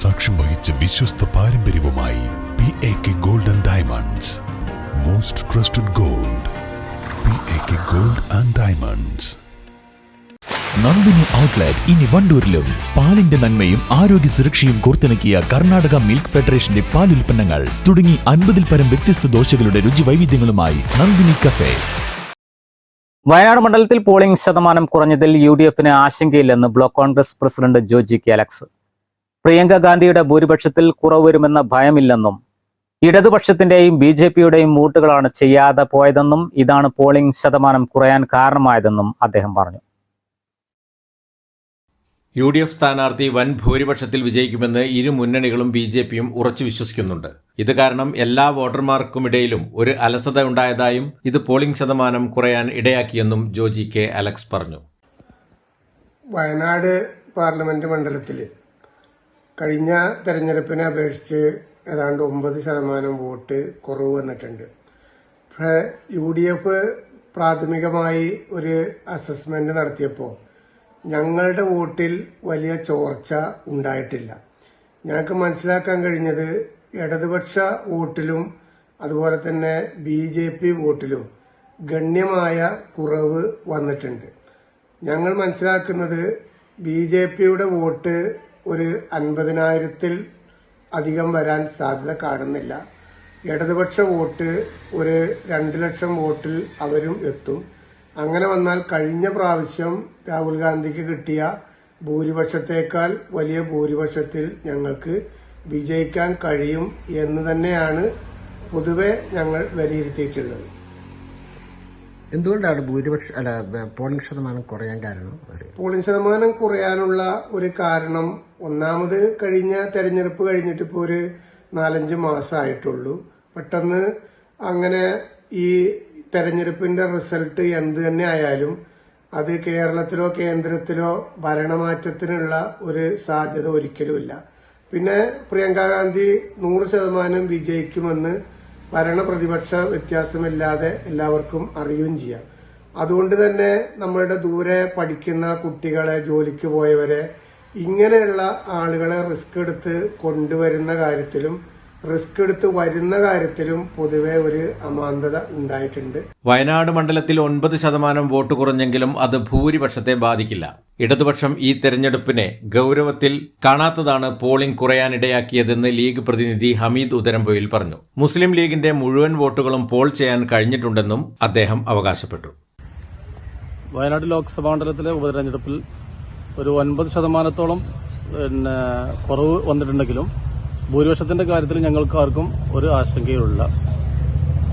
സാക്ഷ്യം വഹിച്ച വിശ്വസ്ത പാരമ്പര്യവുമായി P A K gold and diamonds most trusted gold P A K gold and diamonds Nandini outlet ഇനി വണ്ടൂരിലും. പാലിന്റെ നന്മയും ആരോഗ്യ സുരക്ഷയും കോർത്തിണക്കിയ കർണാടക മിൽക്ക് ഫെഡറേഷന്റെ പാൽ ഉൽപ്പന്നങ്ങൾ തുടങ്ങി അൻപതിൽ പരം വ്യത്യസ്ത ദോശകളുടെ രുചി വൈവിധ്യങ്ങളുമായി നന്ദിനി കഫേ വയനാട് മണ്ഡലത്തിൽ പോളിംഗ് ശതമാനം കുറഞ്ഞതിൽ യു ഡി എഫിന് ആശങ്കയില്ലെന്ന് block Congress president Joji K Alex. Priyanka ഗാന്ധിയുടെ ഭൂരിപക്ഷത്തിൽ കുറവ് വരുമെന്ന ഭയമില്ലെന്നും ഇടതുപക്ഷത്തിന്റെയും ബി ജെ പിയുടെയും വോട്ടുകളാണ് ചെയ്യാതെ പോയതെന്നും ഇതാണ് പോളിംഗ് ശതമാനം കുറയാൻ കാരണമായതെന്നും അദ്ദേഹം പറഞ്ഞു. യു ഡി എഫ് സ്ഥാനാർത്ഥി വൻ ഭൂരിപക്ഷത്തിൽ വിജയിക്കുമെന്ന് ഇരു മുന്നണികളും ബി ജെ പിയും ഉറച്ചു വിശ്വസിക്കുന്നുണ്ട്. ഇത് കാരണം എല്ലാ വോട്ടർമാർക്കുമിടയിലും ഒരു അലസത ഉണ്ടായതായും ഇത് പോളിംഗ് ശതമാനം കുറയാൻ ഇടയാക്കിയെന്നും ജോജി കെ അലക്സ് പറഞ്ഞു. വയനാട് പാർലമെന്റ് മണ്ഡലത്തിൽ കഴിഞ്ഞ തെരഞ്ഞെടുപ്പിനെ അപേക്ഷിച്ച് ഏതാണ്ട് ഒമ്പത് ശതമാനം വോട്ട് കുറവ് വന്നിട്ടുണ്ട്. പക്ഷേ യു ഡി എഫ് പ്രാഥമികമായി ഒരു അസസ്മെന്റ് നടത്തിയപ്പോൾ ഞങ്ങളുടെ വോട്ടിൽ വലിയ ചോർച്ച ഉണ്ടായിട്ടില്ല. ഞങ്ങൾക്ക് മനസ്സിലാക്കാൻ കഴിഞ്ഞത് ഇടതുപക്ഷ വോട്ടിലും അതുപോലെ തന്നെ ബി ജെ പി വോട്ടിലും ഗണ്യമായ കുറവ് വന്നിട്ടുണ്ട്. ഞങ്ങൾ മനസ്സിലാക്കുന്നത് ബി ജെ പിയുടെ വോട്ട് ഒരു അൻപതിനായിരത്തിൽ അധികം വരാൻ സാധ്യത കാണുന്നില്ല. ഇടതുപക്ഷ വോട്ട് ഒരു രണ്ട് ലക്ഷം വോട്ടിൽ അവരും എത്തും. അങ്ങനെ വന്നാൽ കഴിഞ്ഞ പ്രാവശ്യം രാഹുൽ ഗാന്ധിക്ക് കിട്ടിയ ഭൂരിപക്ഷത്തേക്കാൾ വലിയ ഭൂരിപക്ഷത്തിൽ ഞങ്ങൾക്ക് വിജയിക്കാൻ കഴിയും എന്ന് തന്നെയാണ് പൊതുവെ ഞങ്ങൾ വിലയിരുത്തിയിട്ടുള്ളത്. എന്തുകൊണ്ടാണ് ഭൂരിപക്ഷ അല്ല പോളിംഗ് ശതമാനം കുറയാൻ കാരണം? പോളിംഗ് ശതമാനം കുറയാനുള്ള ഒരു കാരണം ഒന്നാമത് കഴിഞ്ഞ തെരഞ്ഞെടുപ്പ് കഴിഞ്ഞിട്ട് ഇപ്പോൾ ഒരു നാലഞ്ച് മാസമായിട്ടുള്ളൂ പെട്ടെന്ന് അങ്ങനെ ഈ തെരഞ്ഞെടുപ്പിന്റെ റിസൾട്ട് എന്ത് തന്നെ ആയാലും അത് കേരളത്തിലോ കേന്ദ്രത്തിലോ ഭരണമാറ്റത്തിനുള്ള ഒരു സാധ്യത ഒരിക്കലുമില്ല. പിന്നെ പ്രിയങ്ക ഗാന്ധി നൂറ് ശതമാനം വിജയിക്കുമെന്ന് ഭരണ പ്രതിപക്ഷ വ്യത്യാസമില്ലാതെ എല്ലാവർക്കും അറിയുകയും ചെയ്യാം. അതുകൊണ്ട് തന്നെ നമ്മളുടെ ദൂരെ പഠിക്കുന്ന കുട്ടികളെ ജോലിക്ക് പോയവരെ ഇങ്ങനെയുള്ള ആളുകളെ റിസ്ക് എടുത്ത് കൊണ്ടുവരുന്ന കാര്യത്തിലും റിസ്ക് എടുത്ത് വരുന്ന കാര്യത്തിലും പൊതുവെ ഒരു അമാന്തത ഉണ്ടായിട്ടുണ്ട്. വയനാട് മണ്ഡലത്തിൽ ഒൻപത് ശതമാനം വോട്ട് കുറഞ്ഞെങ്കിലും അത് ഭൂരിപക്ഷത്തെ ബാധിക്കില്ല. ഇടതുപക്ഷം ഈ തെരഞ്ഞെടുപ്പിനെ ഗൗരവത്തിൽ കാണാത്തതാണ് പോളിംഗ് കുറയാനിടയാക്കിയതെന്ന് ലീഗ് പ്രതിനിധി ഹമീദ് ഉദരംപൊയിൽ പറഞ്ഞു. മുസ്ലിം ലീഗിന്റെ മുഴുവൻ വോട്ടുകളും പോൾ ചെയ്യാൻ കഴിഞ്ഞിട്ടുണ്ടെന്നും അദ്ദേഹം അവകാശപ്പെട്ടു. വയനാട് ലോക്സഭാ മണ്ഡലത്തിലെ ഉപതെരഞ്ഞെടുപ്പിൽ ഒരു ഒൻപത് ശതമാനത്തോളം പിന്നെ കുറവ് വന്നിട്ടുണ്ടെങ്കിലും ഭൂരിപക്ഷത്തിന്റെ കാര്യത്തിൽ ഞങ്ങൾക്ക് ആർക്കും ഒരു ആശങ്കയുമില്ല.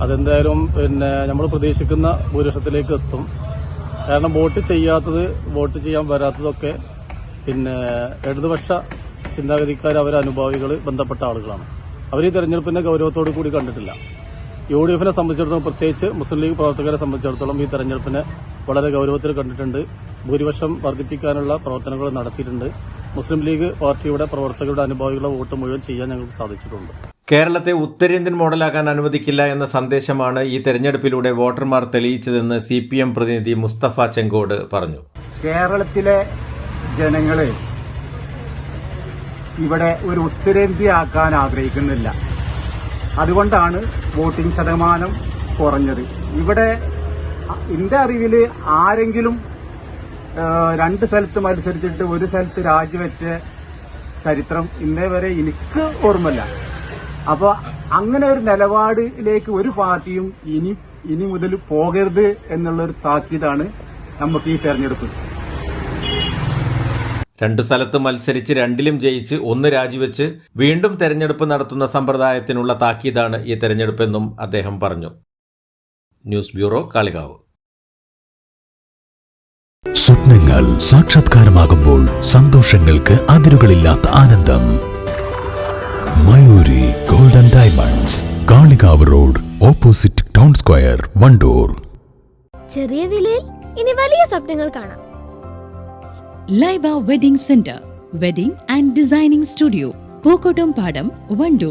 അതെന്തായാലും പിന്നെ നമ്മൾ പ്രതീക്ഷിക്കുന്ന ഭൂരിപക്ഷത്തിലേക്ക് എത്തും. കാരണം വോട്ട് ചെയ്യാത്തത് വോട്ട് ചെയ്യാൻ വരാത്തതൊക്കെ പിന്നെ ഇടതുപക്ഷ ചിന്താഗതിക്കാർ അവർ അനുഭാവികൾ ബന്ധപ്പെട്ട ആളുകളാണ്. അവർ ഈ തെരഞ്ഞെടുപ്പിന്റെ ഗൗരവത്തോടു കൂടി കണ്ടിട്ടില്ല. യു ഡി എഫിനെ സംബന്ധിച്ചിടത്തോളം പ്രത്യേകിച്ച് മുസ്ലിം ലീഗ് പ്രവർത്തകരെ സംബന്ധിച്ചിടത്തോളം ഈ തെരഞ്ഞെടുപ്പിനെ വളരെ ഗൗരവത്തിൽ കണ്ടിട്ടുണ്ട്. ഭൂരിപക്ഷം വർദ്ധിപ്പിക്കാനുള്ള പ്രവർത്തനങ്ങൾ നടത്തിയിട്ടുണ്ട്. മുസ്ലിം ലീഗ് പാർട്ടിയുടെ പ്രവർത്തകരുടെ അനുഭാവികളുടെ വോട്ട് മുഴുവൻ ചെയ്യാൻ ഞങ്ങൾക്ക് സാധിച്ചിട്ടുണ്ട്. കേരളത്തെ ഉത്തരേന്ത്യൻ മോഡലാക്കാൻ അനുവദിക്കില്ല എന്ന സന്ദേശമാണ് ഈ തെരഞ്ഞെടുപ്പിലൂടെ വോട്ടർമാർ തെളിയിച്ചതെന്ന് സി പി എം പ്രതിനിധി മുസ്തഫ ചെങ്കോട് പറഞ്ഞു. കേരളത്തിലെ ജനങ്ങളെ ഇവിടെ ഒരു ഉത്തരേന്ത്യ ആക്കാൻ ആഗ്രഹിക്കുന്നില്ല. അതുകൊണ്ടാണ് വോട്ടിംഗ് ശതമാനം കുറഞ്ഞത്. ഇവിടെ എന്റെ അറിവിൽ ആരെങ്കിലും രണ്ട് സ്ഥലത്ത് മത്സരിച്ചിട്ട് ഒരു സ്ഥലത്ത് രാജിവെച്ച ചരിത്രം ഇന്നേ വരെ എനിക്ക് ഓർമ്മല്ല അപ്പൊ അങ്ങനെ ഒരു നിലപാടിലേക്ക് ഒരു പാർട്ടിയും ഇനി ഇനി മുതൽ പോകരുത് എന്നുള്ള ഒരു താക്കീതാണ് നമുക്ക് ഈ തെരഞ്ഞെടുപ്പ്. രണ്ട് സ്ഥലത്ത് മത്സരിച്ച് രണ്ടിലും ജയിച്ച് ഒന്ന് രാജിവെച്ച് വീണ്ടും തെരഞ്ഞെടുപ്പ് നടത്തുന്ന സമ്പ്രദായത്തിനുള്ള താക്കീതാണ് ഈ തെരഞ്ഞെടുപ്പെന്നും അദ്ദേഹം പറഞ്ഞു. News bureau Kalikavu. സ്വപ്നങ്ങൾ സാക്ഷാത്കാരമാകുമ്പോൾ സന്തോഷങ്ങൾക്ക് അതിരുകളില്ലാത്ത ആനന്ദം. Mayuri golden diamonds Kalikavu road opposite town square Wandoor ചെറിയ വിലയിൽ ഇനി വലിയ സ്വപ്നങ്ങൾ കാണാം. Laiba wedding centre wedding and designing studio Pookkottumpadam Wandoor